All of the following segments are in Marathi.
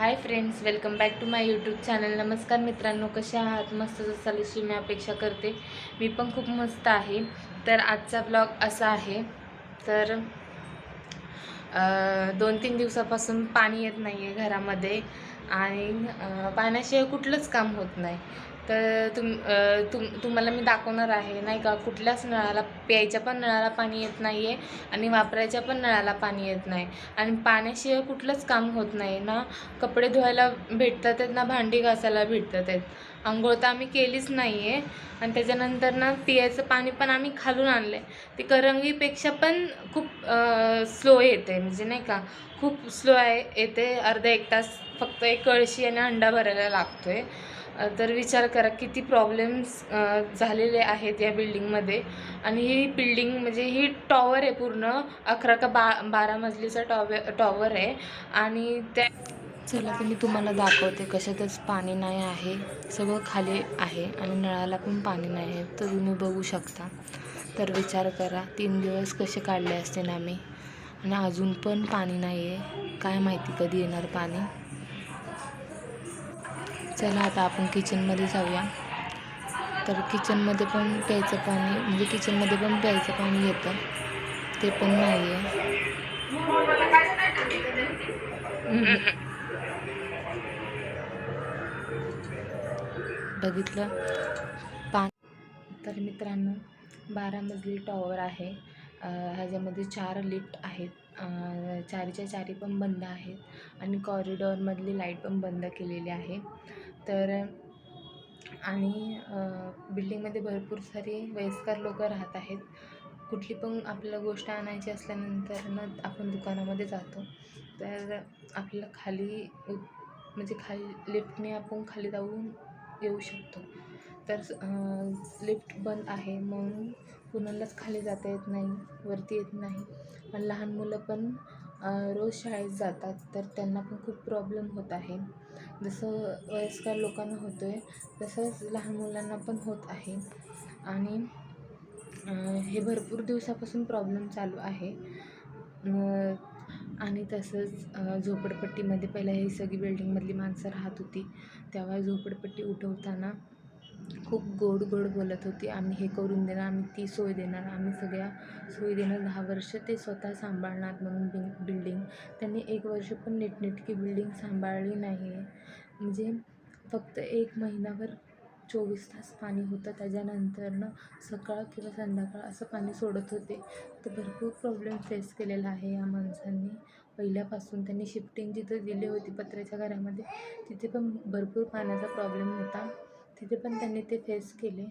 Hi friends welcome back to my YouTube channel नमस्कार मित्रांनो कसे आहात? मस्त असाल अशी मी अपेक्षा करते. मी पण खूप मस्त आहे. तर आजचा ब्लॉग असा आहे. तर दोन तीन दिवसापासून पाणी येत नाही आहे घरामध्ये. आणि पाण्याशिवाय कुठलंच काम होत नाही. तर तुम तुम तुम्हाला मी दाखवणार आहे नाही का कुठल्याच नळाला प्यायच्या पण नळाला पाणी येत नाही आहे आणि वापरायच्या पण नळाला पाणी येत नाही. आणि पाण्याशिवाय कुठलंच काम होत नाही ना. कपडे धुवायला भेटतात आहेत ना भांडी घासायला भेटतात आहेत. आंघोळ तर आम्ही केलीच नाही आहे आणि त्याच्यानंतर ना पियाचं पाणी पण आम्ही खालून आणलं आहे ते करंगीपेक्षा पण खूप स्लो येते. म्हणजे नाही का खूप स्लो आहे येते. अर्धा एक तास फक्त एक कळशी आणि अंडा भरायला लागतो आहे तर विचार करा किती प्रॉब्लेम्स झालेले आहेत या बिल्डिंगमध्ये आणि ही बिल्डिंग म्हणजे ही टॉवर आहे पूर्ण. अकरा का बा बारा मजलीचा टॉवे टॉवर आहे. आणि त्या चला तर मी तुम्हाला दाखवते कशातच पाणी नाही आहे सगळं खाली आहे आणि नळाला पण पाणी नाही आहे तर तुम्ही बघू शकता. तर विचार करा तीन दिवस कसे काढले असते ना मी आणि अजून पण पाणी नाही आहे. काय माहिती कधी येणार पाणी? चला आता आपण किचनमध्ये जाऊया. तर किचनमध्ये पण प्यायचं पाणी म्हणजे किचनमध्ये पण प्यायचं पाणी येतं. ते पण नाही आहे बघितलं. पा तर मित्रांनो बारा मजली टॉवर आहे ह्याच्यामध्ये चार लिफ्ट आहेत. चारीच्या चारी पण बंद आहेत आणि कॉरिडॉरमधली लाइट पण बंद केलेली आहे. तर आणि बिल्डिंगमध्ये भरपूर सारे वयस्कर लोक राहत आहेत. कुठली पण आपल्याला गोष्ट आणायची असल्यानंतर ना आपण दुकानामध्ये जातो. तर आपल्याला खाली म्हणजे खाली लिफ्टने आपण खाली जाऊन येऊ शकतो. तर लिफ्ट बंद आहे म्हणून कुणालाच खाली जाता येत नाही वरती येत नाही. आणि लहान मुलं पण रोज शाळेत जातात तर त्यांना पण खूप प्रॉब्लेम होत आहे. जसं वयस्कर लोकांना होतो आहे तसंच लहान मुलांना पण होत आहे. आणि हे भरपूर दिवसापासून प्रॉब्लेम चालू आहे. आणि तसंच झोपडपट्टीमध्ये पहिला ही सगळी बिल्डिंगमधली माणसं राहत होती. तेव्हा झोपडपट्टी उठवताना खूप गोड गोड बोलत होती. आम्ही हे करून देणार आम्ही ती सोय देणार आम्ही सगळ्या सोयी देणार. दहा वर्ष ते स्वतः सांभाळणार म्हणून बिं बिल्डिंग. त्यांनी एक वर्ष पण नीटनेटकी बिल्डिंग सांभाळली नाही आहे म्हणजे फक्त एक महिनाभर चोवीस तास पाणी होतं. त्याच्यानंतरनं सकाळ किंवा संध्याकाळ असं पाणी सोडत होते. तर भरपूर प्रॉब्लेम फेस केलेला आहे या माणसांनी. पहिल्यापासून त्यांनी शिफ्टिंग जिथं दिली होती पत्र्याच्या घरामध्ये तिथे पण भरपूर पाण्याचा प्रॉब्लेम होता. तिथे पण त्यांनी ते फेस केले.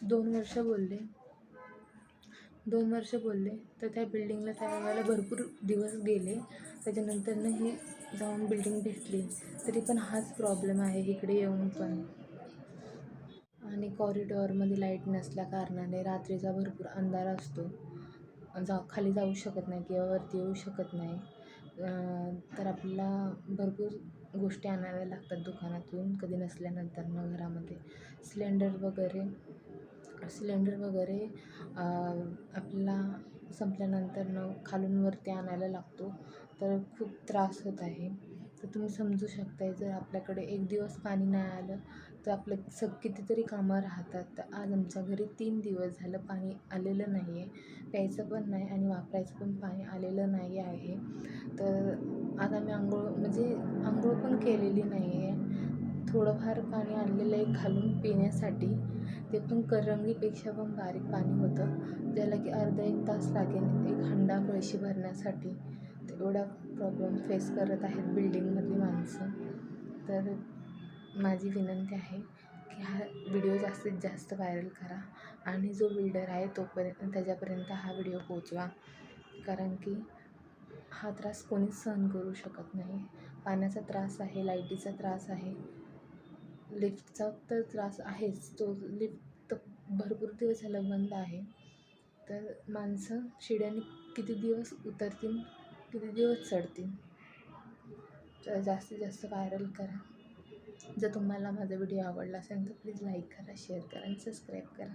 दोन वर्ष बोलले. दोन वर्ष बोलले. तर त्या बिल्डिंगला तयार व्हायला भरपूर दिवस गेले. त्याच्यानंतरनं ही जाऊन बिल्डिंग भेटली. तरी पण हाच प्रॉब्लेम आहे इकडे येऊन पण. आणि कॉरिडॉरमध्ये लाइट नसल्या कारणाने रात्रीचा भरपूर अंधार असतो. जा खाली जाऊ शकत नाही किंवा वरती येऊ शकत नाही. तर आपल्याला भरपूर गोष्टी आणाव्या लागतात दुकानातून कधी नसल्यानंतर न घरामध्ये. सिलेंडर वगैरे सिलेंडर वगैरे अं, आपल्याला संपल्यानंतर न खालून वरती आणायला लागतो. तर खूप त्रास होत आहे. तर तुम्ही समजू शकताय जर आपल्याकडे एक दिवस पाणी नाही आलं तर आपलं सग कितीतरी कामं राहतात. तर आज आमच्या घरी तीन दिवस झालं पाणी आलेलं नाही आहे प्यायचं पण नाही आणि वापरायचं पण पाणी आलेलं नाही आहे. तर आज आम्ही आंघोळ म्हणजे आंघोळ पण केलेली नाही आहे थोडंफार पाणी आणलेलं आहे खालून पिण्यासाठी. ते पण करंगीपेक्षा पण बारीक पाणी होतं. ज्याला की अर्धा एक तास लागेल एक हंडा कळशी भरण्यासाठी. तर एवढा प्रॉब्लेम फेस करत आहेत बिल्डिंगमधली माणसं. तर माझी विनंती आहे की हा व्हिडिओ जास्तीत जास्त व्हायरल करा आणि जो बिल्डर आहे तोपर्यंत त्याच्यापर्यंत हा व्हिडिओ पोचवा. कारण की हा त्रास कोणीच सहन करू शकत नाही. पाण्याचा त्रास आहे लाईटीचा त्रास आहे लिफ्टचा तर त्रास आहेच. तो लिफ्ट तर भरपूर दिवस झालं बंद आहे. तर माणसं शिड्याने किती दिवस उतरतील किती दिवस चढतील? तर जास्तीत जास्त व्हायरल करा. जर तुम्हाला माझा व्हिडिओ आवडला असेल तर प्लीज लाईक करा शेअर करा आणि सबस्क्राईब करा.